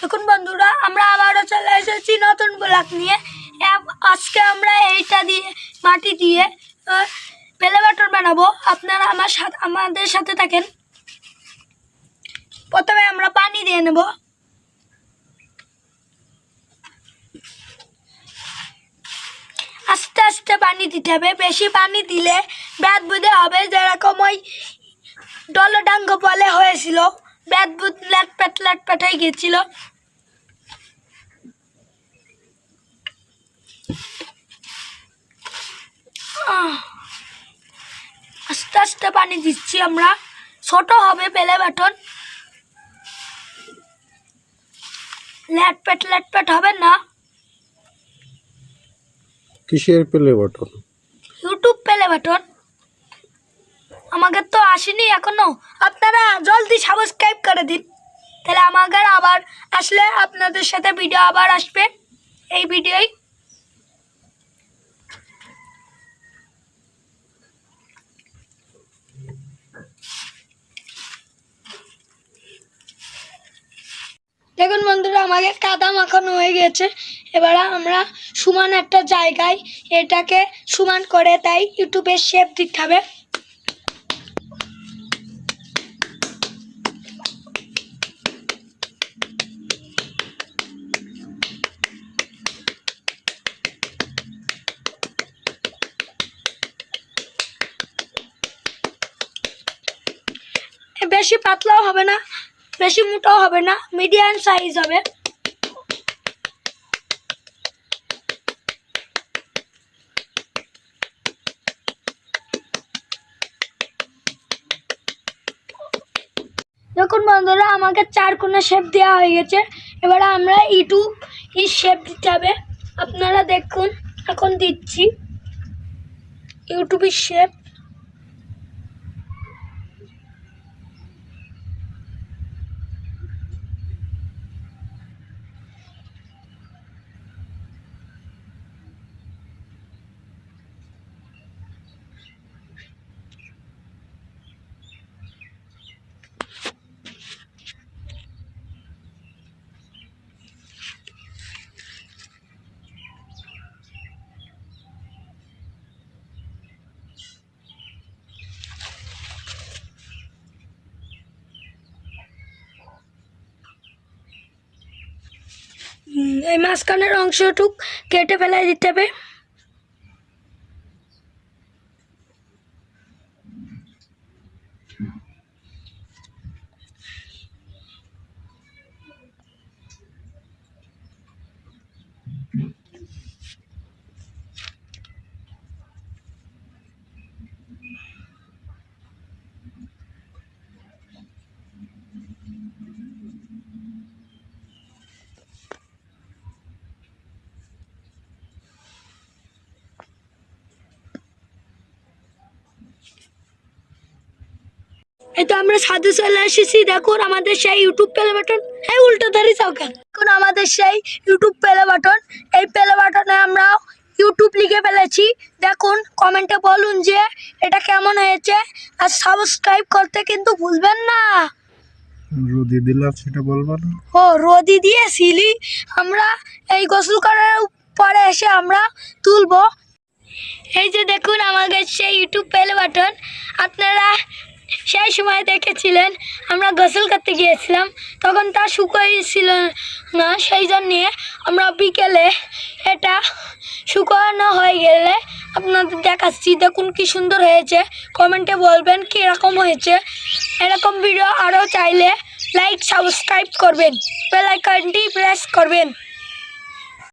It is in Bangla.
দেখুন বন্ধুরা, আমরা আবারও চলে এসেছি নতুন ব্লক নিয়ে। আজকে আমরা এইটা দিয়ে, মাটি দিয়ে পেলে বাটন বানাবো। আপনারা আমার সাথে, আমাদের সাথে থাকেন। প্রথমে আমরা পানি দিয়ে নেব। আস্তে আস্তে পানি দিতে হবে। বেশি পানি দিলে ব্যাত বুঝে হবে। যেরকম ওই ডলডাঙ্গ বলে হয়েছিল। ব্যাত বুধ ল্যাট প্যাট ল্যাট প্যাট হয়ে গেছিল আস্তে আস্তে পানি দিচ্ছি আমরা। ছোট হবে পেলে বাটন ল্যাট প্যাট ল্যাট প্যাট হবে না। কিসের প্লে বাটন ইউটিউব পেলে বাটন আমাকে তো আসেনি এখনও। আপনারা জলদি সাবস্ক্রাইব করে দিন। তাহলে আমাদের আবার আসলে আপনাদের সাথে ভিডিও আবার আসবে। এই ভিডিওই দেখুন বন্ধুরা আমাকে কাদা মাখানো হয়ে গেছে এবার আমরা সমান একটা জায়গায় এটাকে সমান করে তাই ইউটিউবের শেপ দিতে হবে। বেশি পাতলাও হবে না, বেশি মোটাও হবে না মিডিয়াম সাইজ হবে। দেখুন বন্ধুরা, আমাকে চার কোণা শেপ দেওয়া হয়ে গেছে। এবার আমরা ইউটিউব ই শেপ দিতে হবে। আপনারা দেখুন, এখন দিচ্ছি। ইউটিউবের শেপ এই মাঝখানের অংশটুক কেটে ফেলাই দিতে হবে। এই তো আমরা সাধু চলে এসেছি দেখুন আমাদের সেই ইউটিউব পেলে বাটন এই উল্টো ধরে চাও কেন? দেখুন আমাদের সেই ইউটিউব পেলে বাটন এই পেলে বাটনে আমরা ইউটিউব লিখে ফেলেছি। দেখুন কমেন্টে বলুন যে এটা কেমন হয়েছে। আর সাবস্ক্রাইব করতে কিন্তু ভুলবেন না। রোদি দিলাম সেটা বলব না। ও রোদি দিয়েছিলি আমরা এই গোসল করার পরে এসে আমরা তুলবো। এই যে দেখুন আমাদের সেই ইউটিউব পেলে বাটন আপনারা সেই সময় দেখেছিলেন, আমরা গোসল করতে গিয়েছিলাম। তখন তা শুকোইছিল না, সেই জন্যে আমরা বিকেলে এটা শুকোনো হয়ে গেলে আপনাদের দেখাচ্ছি। দেখুন কি সুন্দর হয়েছে। কমেন্টে বলবেন কীরকম হয়েছে। এরকম ভিডিও আরও চাইলে লাইক সাবস্ক্রাইব করবেন। বেল আইকনটি প্রেস করবেন।